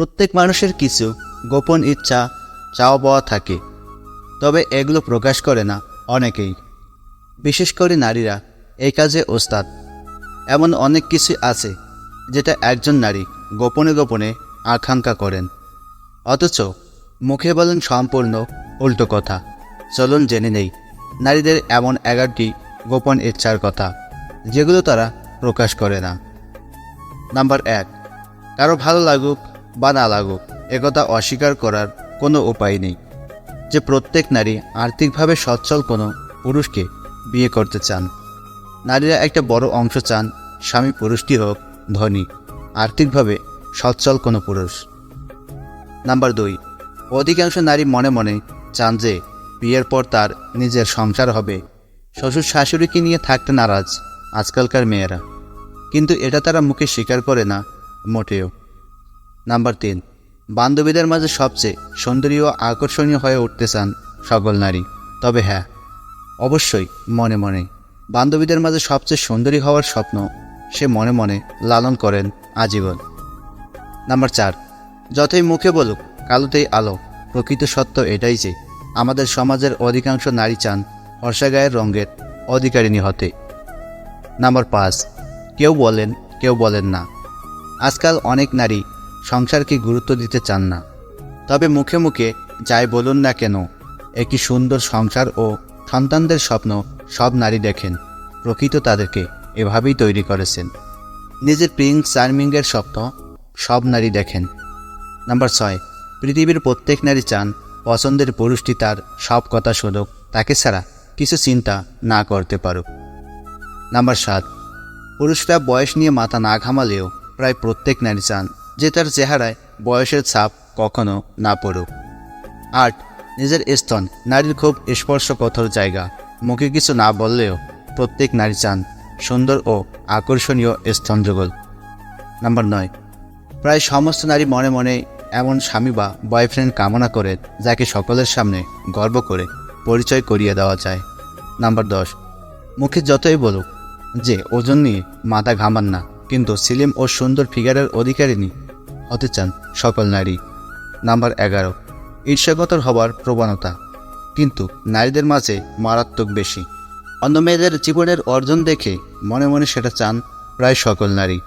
প্রত্যেক মানুষের কিছু গোপন ইচ্ছা, চাওয়া পাওয়া থাকে। তবে এগুলো প্রকাশ করে না অনেকেই। বিশেষ করে নারীরা, এই কাজে ওস্তাদ। এমন অনেক কিছু আছে যেটা একজন নারী গোপনে গোপনে আকাঙ্ক্ষা করেন। অথচ মুখে বলেন সম্পূর্ণ উল্টো কথা। চলুন জেনে নেই, নারীদের এমন এগারোটি গোপন ইচ্ছার কথা, যেগুলো তারা প্রকাশ করে না। নাম্বার এক, কারও ভালো লাগুক বা না লাগুক, একথা অস্বীকার করার কোনো উপায় নেই। যে প্রত্যেক নারী আর্থিকভাবে সচ্ছল কোনো পুরুষকে বিয়ে করতে চান। নারীরা একটা বড় অংশ চান স্বামী পুরুষটি হোক, ধনী, আর্থিকভাবে সচ্ছল কোনো পুরুষ। নাম্বার দুই, অধিকাংশ নারী মনে মনে চান যে বিয়ের পর তার নিজের সংসার হবে। শ্বশুর শাশুড়িকে নিয়ে থাকতে নারাজ আজকালকার মেয়েরা। কিন্তু এটা তারা মুখে স্বীকার করে না, মোটেও। নাম্বার তিন, বান্ধবীদের মাঝে সবচেয়ে সুন্দরী ও আকর্ষণীয় হয়ে উঠতে চান সকল নারী। তবে হ্যাঁ অবশ্যই মনে মনে বান্ধবীদের মাঝে সবচেয়ে সুন্দরী হওয়ার স্বপ্ন সে মনে মনে লালন করেন আজীবন। নাম্বার চার, যতই মুখে বলুক, কালোতেই আলো, প্রকৃত সত্য এটাই যে আমাদের সমাজের অধিকাংশ নারী চান গায়ের রঙের অধিকারিণী হতে নাম্বার পাঁচ, কেউ বলেন কেউ বলেন না। আজকাল অনেক নারী সংসারকে গুরুত্ব দিতে চান না। তবে মুখে মুখে যাই বলুন না কেন একটি সুন্দর সংসার ও সন্তানদের স্বপ্ন সব নারী দেখেন, প্রকৃত তাদেরকে এভাবেই তৈরি করেছেন। নিজের প্রিন্স চার্মিংয়ের স্বপ্ন সব নারী দেখেন। নাম্বার ছয়, পৃথিবীর প্রত্যেক নারী চান পছন্দের পুরুষটি তার সব কথা শুনুক, তাকে ছাড়া কিছু চিন্তা না করতে পারুক। নাম্বার সাত, পুরুষরা বয়স নিয়ে মাথা না ঘামালেও প্রায় প্রত্যেক নারী চান যে তার চেহারায় বয়সের ছাপ কখনো না পড়ুক। আট, নিজের স্তন, নারীর খুব স্পর্শ স্পর্শকথর জায়গা। মুখে কিছু না বললেও প্রত্যেক নারী চান সুন্দর ও আকর্ষণীয় স্তন যুগল। নাম্বার নয়, প্রায় সমস্ত নারী মনে মনে এমন স্বামী বা বয়ফ্রেন্ড কামনা করে যাকে সকলের সামনে গর্ব করে পরিচয় করিয়ে দেওয়া যায়। নাম্বার দশ, মুখে যতই বলুক যে, ওজন নিয়ে মাথা ঘামান না, কিন্তু সিলিম ও সুন্দর ফিগারের অধিকারিণী হতে চান সকল নারী। নাম্বার এগারো, ঈর্ষাগতর হবার প্রবণতা। কিন্তু নারীদের মাঝে মারাত্মক বেশি। অন্য মেয়েদের জীবনের অর্জন দেখে মনে মনে সেটা চান প্রায় সকল নারী।